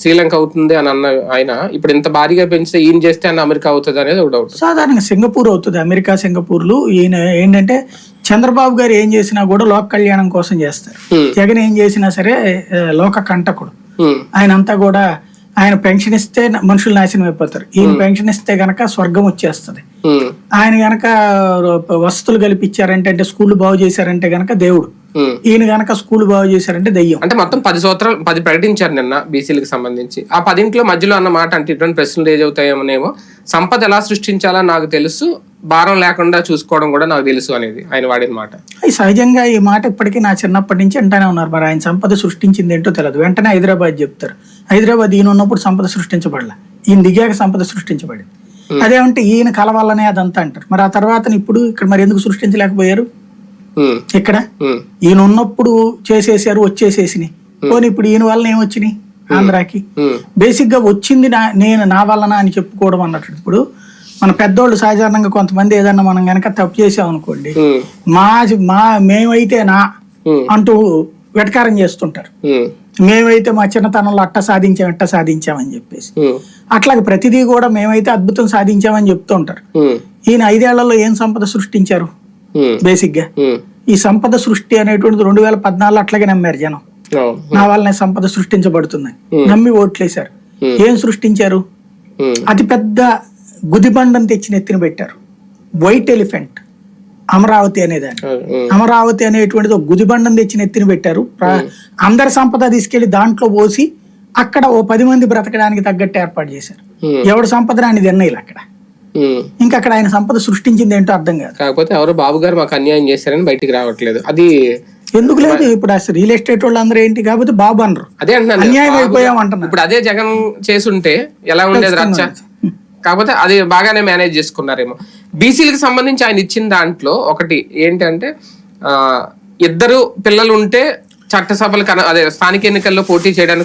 శ్రీలంక అవుతుంది అని అన్న ఆయన ఇప్పుడు ఇంత భారీగా పెంచితే ఈయన చేస్తే అన్న అమెరికా అవుతుంది అనేది ఒక డౌట్ సాధారణంగా సింగపూర్ అవుతుంది అమెరికా సింగపూర్లు ఈయన ఏంటంటే చంద్రబాబు గారు ఏం చేసినా కూడా లోక కళ్యాణం కోసం చేస్తారు. జగన్ ఏం చేసినా సరే లోక కంటకుడు. ఆయన అంతా కూడా ఆయన పెన్షన్ ఇస్తే మనుషులు నాశనం అయిపోతారు ఈయన పెన్షన్ ఇస్తే గనక స్వర్గం వచ్చేస్తుంది. ఆయన గనక వసతులు కల్పించారంటే అంటే స్కూల్ బాగు చేశారంటే గనక దేవుడు. ఈయన గనక స్కూల్ బాగు చేశారంటే దయ్యం. అంటే మొత్తం పది సంవత్సరాలు పది ప్రకటించారు నిన్న బీసీలకు సంబంధించి. ఆ పదింట్లో మధ్యలో అన్న మాట అంటే ఇటువంటి ప్రశ్నలు రేజ్ అవుతాయేమోనేమో సంపద ఎలా సృష్టించాలో నాకు తెలుసు భారం లేకుండా చూసుకోవడం కూడా నాకు తెలుసు అనేది ఆయన వాడిన మాట. సహజంగా ఈ మాట ఇప్పటికీ నా చిన్నప్పటి నుంచి అంటానే ఉన్నారు. మరి ఆయన సంపద సృష్టించింది ఏంటో తెలియదు వెంటనే హైదరాబాద్ చెప్తారు. హైదరాబాద్ ఈయన ఉన్నప్పుడు సంపద సృష్టించబడలే. ఈయన దిగాక సంపద సృష్టించబడింది. అదేమంటే ఈయన కలవాలనే అదంతా అంటారు. మరి ఆ తర్వాత ఇప్పుడు ఇక్కడ మరి ఎందుకు సృష్టించలేకపోయారు. ఇక్కడ. ఈయన ఉన్నప్పుడు చేసేసారు వచ్చేసేసినాయి పోనీ ఇప్పుడు ఈయన వల్ల ఏమొచ్చినాయి ఆంధ్రాకి. బేసిక్గా వచ్చింది నా నేను నా వలన అని చెప్పుకోవడం అన్నట్టు ఇప్పుడు మన పెద్దోళ్ళు సాధారణంగా కొంతమంది ఏదన్నా మనం గనక తప్పు చేసాం అనుకోండి. మా మా మేమైతే నా. అంటూ వెటకారం చేస్తుంటారు. మేమైతే మా చిన్నతనంలో అట్ట సాధించాం ఎట్ట సాధించామని చెప్పేసి. అట్లాగే ప్రతిదీ కూడా మేమైతే అద్భుతం సాధించామని చెప్తూ ఉంటారు. ఈయన ఐదేళ్ళలో ఏం సంపద సృష్టించారు. బేసిక్గా. హ్మ్. ఈ సంపద సృష్టి అనేటువంటిది రెండు వేల పద్నాలుగులో అట్లాగే నమ్మారు జనం. అవును. నా వల్లనే సంపద సృష్టించబడుతుందని. నమ్మి ఓట్లేశారు. ఏం సృష్టించారు. అతి పెద్ద గుదిబండను తెచ్చి నెత్తిన పెట్టారు. వైట్ ఎలిఫెంట్ అమరావతి అనేదాన్ని. హ్మ్. అమరావతి అనేటువంటిది ఒక గుదిబండం తెచ్చి నెత్తిన పెట్టారు. అందరి సంపద తీసుకెళ్ళి దాంట్లో పోసి అక్కడ ఓ పది మంది బ్రతకడానికి తగ్గట్టు ఏర్పాటు చేశారు. Hmm. ఎవడు సంపద రాని తిన్నీళ్ళు అక్కడ. ఇంకా అక్కడ ఆయన సంపద సృష్టించింది ఏంటో అర్థం కాదు. కాకపోతే ఎవరో బాబు గారు మాకు అన్యాయం చేశారని బయటికి రావట్లేదు. అది ఎందుకు లేదు? ఇప్పుడు అసలు రియల్ ఎస్టేట్ వాళ్ళు అందరూ ఏంటి? కాబట్టి బాబు అనరు అదే అంటున్నాను. అన్యాయం అయిపోయాం అంటున్నారు. ఇప్పుడు అదే జగన్ చేసుంటే ఎలా ఉండేది రచ్చ? కాకపోతే అది బాగానే మేనేజ్ చేసుకున్నారేమో. బీసీలకు సంబంధించి ఆయన ఇచ్చిన దాంట్లో ఒకటి ఏంటంటే ఇద్దరు పిల్లలు ఉంటే చట్టసభలకు అదే స్థానిక ఎన్నికల్లో పోటీ చేయడానికి